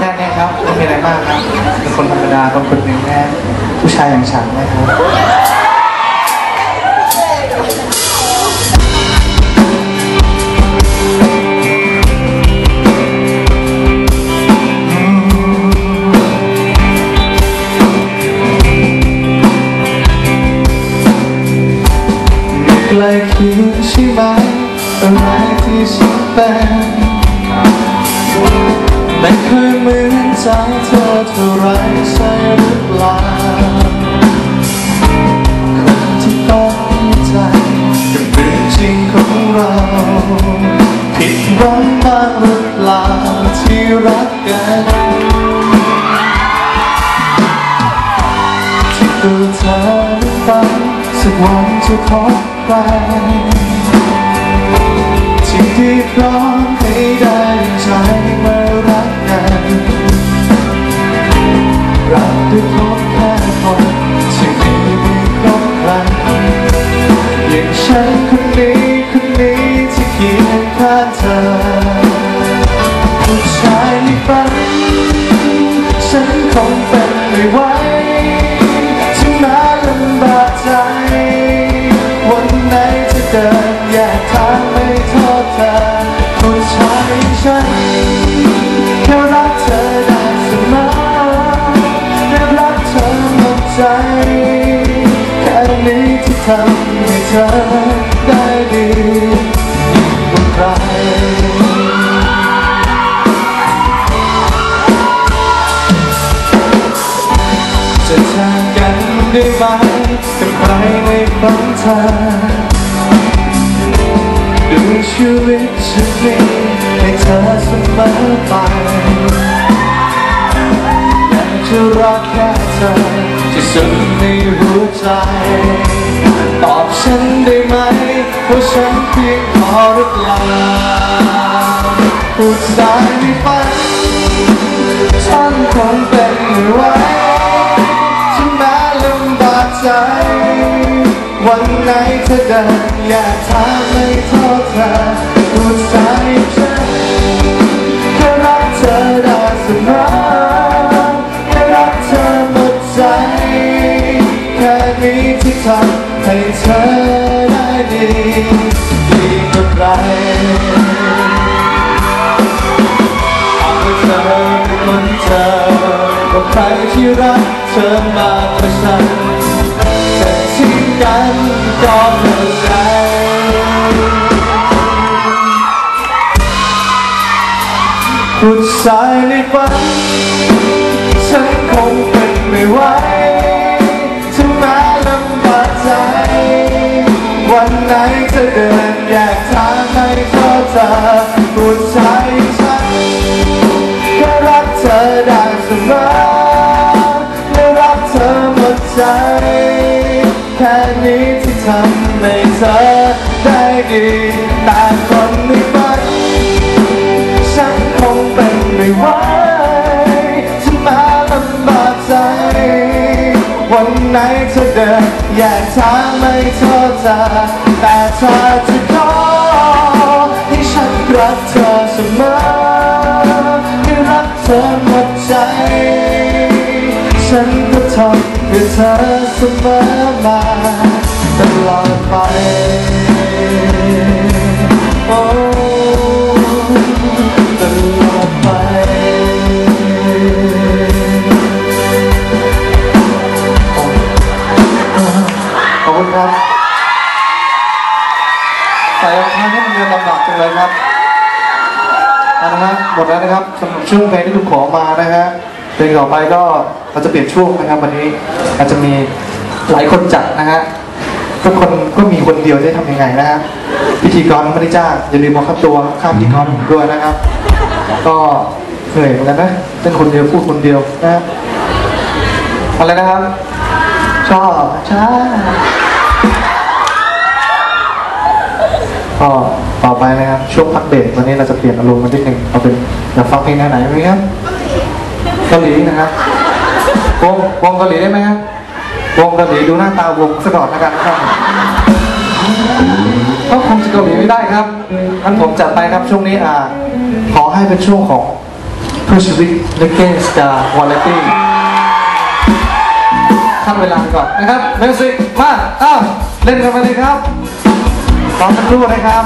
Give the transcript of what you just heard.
แค่นี้ครับไม่มีอะไรมากครับเป็นคนธรรมดาคนคนหนึ่งแค่ผู้ชายอย่างฉันนะครับใกล้เคียงใช่ไหมอะไรที่ฉันเป็นไม่เคยเห มือนใจเธอเท่าไรใช่หรือเปล่าคนที่ต้องใจกับเรื่องจริงของเรา ผิดหวังมากหรือเปล่าที่รักกันที่ตัวเธอนั้นฝันสักวันจะพบใครที่ที่พร้อมให้ได้ นคนนี้คนนี้ที่เคียงข้างเธอผู้ชายในฝัน ฉันคงเป็นไม่ไหวถึงแม้ลำบากใจ วันไหนจะเดินแยกทางไม่โทษเธอผู้ชายฉันแค่รักเธอได้เสมอแค่รักเธอหมดใจแค่นี้ที่ทำให้เธอ จะจากกันได้ไหมกับใครในฝันเธอดูชีวิตฉันนี้ให้เธอเสมอไปอยากจะรักแค่เธอที่สุดในหัวใจ ตอบฉันได้ไหมว่าฉันเพียงพอหรือเปล่าผู้ชายในฝันฉันคงเป็นไม่ไหว วันไหนเธอเดินอยากถามไม่โทษเธอผู้ชายฉันแค่รักเธอได้เสมอแค่รักเธอหมดใจแค่นี้ที่ทำให้เธอได้ดีดีกว่าใครหากเธอเป็นคนเธอกับใครที่รักเธอมากกว่าฉัน กันก็เข้าใจผู้ชายในฝันฉันคงเป็นไม่ไหวถึงแม้ลำบากใจ วันไหนเธอเดินแยกทางให้โทษเธอผู้ชายฉันแค่รักเธอได้เสมอและรักเธอหมดใจ แค่นี้ที่ทำให้เธอได้ดีแต่คนในฝันฉันคงเป็นไม่ไหวถึงแม้ลำบากใจ วันไหนเธอเดินแยากทางไม่โทษเธอแต่เธอจะขอให้ฉันรักเธอเสมอให้รักเธอหมดใจ ฉันก็ทำ เพื่อเธอเสมอมาตลอดไปโอ้ตลอดไปขอบคุณครับใส่รองเท้าให้มันเดินลำบากจังเลยครับเอาละครับหมดแล้วนะครับสำหรับช่วงเพลงที่คุณขอมานะฮะ เพลงต่อไปก็เราจะเปลี่ยนช่วงนะครับวันนี้อาจจะมีหลายคนจัดนะฮะทุกคนก็มีคนเดียวจะทำยังไงนะฮะพิธีกรไม่ได้จ้างอย่าลืมมาคับตัวข้ามพิธีกรด้วยนะครับ ก็เหนื่อยเหมือนกันนะเป็นคนเดียวพูดคนเดียวนะฮะอะไรนะครับชอบใช่ก็ต่อไปนะครับช่วงพักเบรกวันนี้เราจะเปลี่ยนอารมณ์มานิดหนึ่งเอาเป็นอยากฟังเพลงแนวไหนไหมครับ เกาหลีนะครับวงวงเกาหลีได้ไหมครับวงเกาหลีดูหน้าตาวงสะกอดนะกันครับก็คงจะเกาหลีไม่ได้ครับงั้นผมจัดไปครับช่วงนี้อ่า ขอให้เป็นช่วงของเพื่อชีวิตเลกเกสตาร์วอลเลตี้ขั้นเวลาก่อนนะครับมิวสิกมาอ้าวเล่นกันไปเลยครับลองสักครู่นะครับ